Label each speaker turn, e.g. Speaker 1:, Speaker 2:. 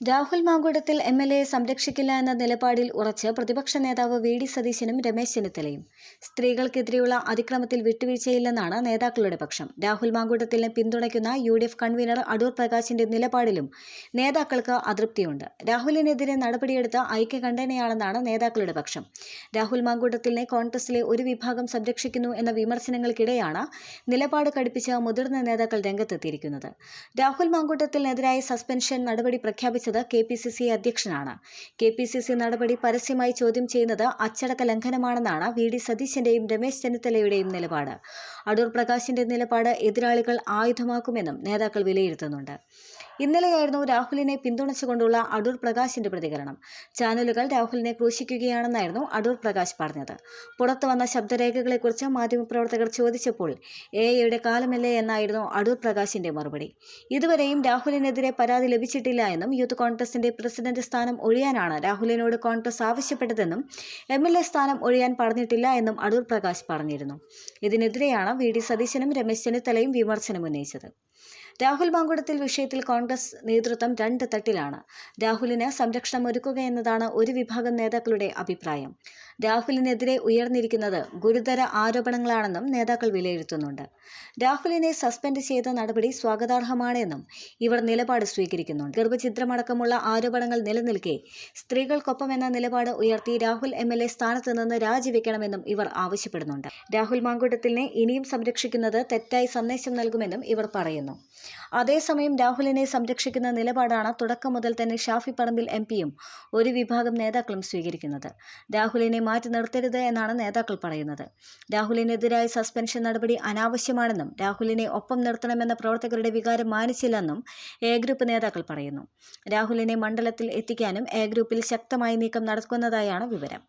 Speaker 1: Rahul Mamkootathil M L എയെ സംരക്ഷിക്കില്ല എന്ന നിലപാടിൽ ഉറച്ച് പ്രതിപക്ഷ നേതാവ് വി ഡി സതീശനും രമേശ് ചെന്നിത്തലയും. സ്ത്രീകൾക്കെതിരെയുള്ള അതിക്രമത്തിൽ വിട്ടുവീഴ്ചയില്ലെന്നാണ് നേതാക്കളുടെ പക്ഷം. രാഹുൽ മാങ്കുടത്തിനെ പിന്തുണയ്ക്കുന്ന U D F convenor Adoor പ്രകാശിന്റെ നിലപാടിലും നേതാക്കൾക്ക് അതൃപ്തിയുണ്ട്. രാഹുലിനെതിരെ നടപടിയെടുത്ത ഐക്യകണ്ഠനയാണെന്നാണ് നേതാക്കളുടെ പക്ഷം. രാഹുൽ മാങ്കൂട്ടത്തിലിനെ കോൺഗ്രസിലെ ഒരു വിഭാഗം സംരക്ഷിക്കുന്നു എന്ന വിമർശനങ്ങൾക്കിടെയാണ് നിലപാട് കടുപ്പിച്ച മുതിർന്ന നേതാക്കൾ രംഗത്തെത്തിയിരിക്കുന്നത്. രാഹുൽ മാങ്കൂട്ടത്തിനെതിരായ സസ്പെൻഷൻ നടപടി പ്രഖ്യാപിച്ചത് കെ പി സി സി അധ്യക്ഷനാണ്. കെ പി സി സി നടപടി പരസ്യമായി ചോദ്യം ചെയ്യുന്നത് അച്ചടക്ക ലംഘനമാണെന്നാണ് വി ഡി സതീശന്റെയും രമേശ് ചെന്നിത്തലയുടെയും നിലപാട്. അടൂർ പ്രകാശിന്റെ നിലപാട് എതിരാളികൾ ആയുധമാക്കുമെന്നും നേതാക്കൾ വിലയിരുത്തുന്നുണ്ട്. ഇന്നലെയായിരുന്നു രാഹുലിനെ പിന്തുണച്ചുകൊണ്ടുള്ള അടൂർ പ്രകാശിന്റെ പ്രതികരണം. ചാനലുകൾ രാഹുലിനെ ക്രൂശിക്കുകയാണെന്നായിരുന്നു അടൂർ പ്രകാശ് പറഞ്ഞത്. പുറത്തു വന്ന ശബ്ദരേഖകളെക്കുറിച്ച് മാധ്യമപ്രവർത്തകർ ചോദിച്ചപ്പോൾ എ ഐയുടെ കാലമല്ലേ എന്നായിരുന്നു അടൂർ പ്രകാശിന്റെ മറുപടി. ഇതുവരെയും രാഹുലിനെതിരെ പരാതി ലഭിച്ചിട്ടില്ല എന്നും യൂത്ത് കോൺഗ്രസിന്റെ പ്രസിഡന്റ് സ്ഥാനം ഒഴിയാനാണ് രാഹുലിനോട് കോൺഗ്രസ് ആവശ്യപ്പെട്ടതെന്നും എം എൽ എ സ്ഥാനം ഒഴിയാൻ പറഞ്ഞിട്ടില്ല എന്നും അടൂർ പ്രകാശ് പറഞ്ഞിരുന്നു. ഇതിനെതിരെയാണ് വി ഡി സതീശനും രമേശ് ചെന്നിത്തലയും വിമർശനം ഉന്നയിച്ചത്. രാഹുൽ മാങ്കുടത്തിൽ വിഷയത്തിൽ കോൺഗ്രസ് നേതൃത്വം രണ്ട് തട്ടിലാണ്. രാഹുലിന് സംരക്ഷണം ഒരുക്കുക എന്നതാണ് ഒരു വിഭാഗം നേതാക്കളുടെ അഭിപ്രായം. രാഹുലിനെതിരെ ഉയർന്നിരിക്കുന്നത് ഗുരുതര ആരോപണങ്ങളാണെന്നും നേതാക്കൾ വിലയിരുത്തുന്നുണ്ട്. രാഹുലിനെ സസ്പെൻഡ് ചെയ്ത നടപടി സ്വാഗതാർഹമാണെന്നും ഇവർ നിലപാട് സ്വീകരിക്കുന്നുണ്ട്. ഗർഭഛിദ്രമടക്കമുള്ള ആരോപണങ്ങൾ നിലനിൽക്കെ സ്ത്രീകൾക്കൊപ്പം എന്ന നിലപാട് ഉയർത്തി രാഹുൽ എം എൽ എ സ്ഥാനത്ത് നിന്ന് രാജിവെക്കണമെന്നും ഇവർ ആവശ്യപ്പെടുന്നുണ്ട്. രാഹുൽ മാങ്കൂട്ടത്തിലിനെ ഇനിയും സംരക്ഷിക്കുന്നത് തെറ്റായി സന്ദേശം നൽകുമെന്നും ഇവർ പറയുന്നു. അതേസമയം രാഹുലിനെ സംരക്ഷിക്കുന്ന നിലപാടാണ് തുടക്കം മുതൽ തന്നെ ഷാഫി പറമ്പിൽ എം പിയും ഒരു വിഭാഗം നേതാക്കളും സ്വീകരിക്കുന്നത്. രാഹുലിനെ മാറ്റി നിർത്തരുത് എന്നാണ് നേതാക്കൾ പറയുന്നത്. രാഹുലിനെതിരായ സസ്പെൻഷൻ നടപടി അനാവശ്യമാണെന്നും രാഹുലിനെ ഒപ്പം നിർത്തണമെന്ന പ്രവർത്തകരുടെ വികാരം മാനിച്ചില്ലെന്നും എ ഗ്രൂപ്പ് നേതാക്കൾ പറയുന്നു. രാഹുലിനെ മണ്ഡലത്തിൽ എത്തിക്കാനും എ ഗ്രൂപ്പിൽ ശക്തമായി നീക്കം നടക്കുന്നതായാണ് വിവരം.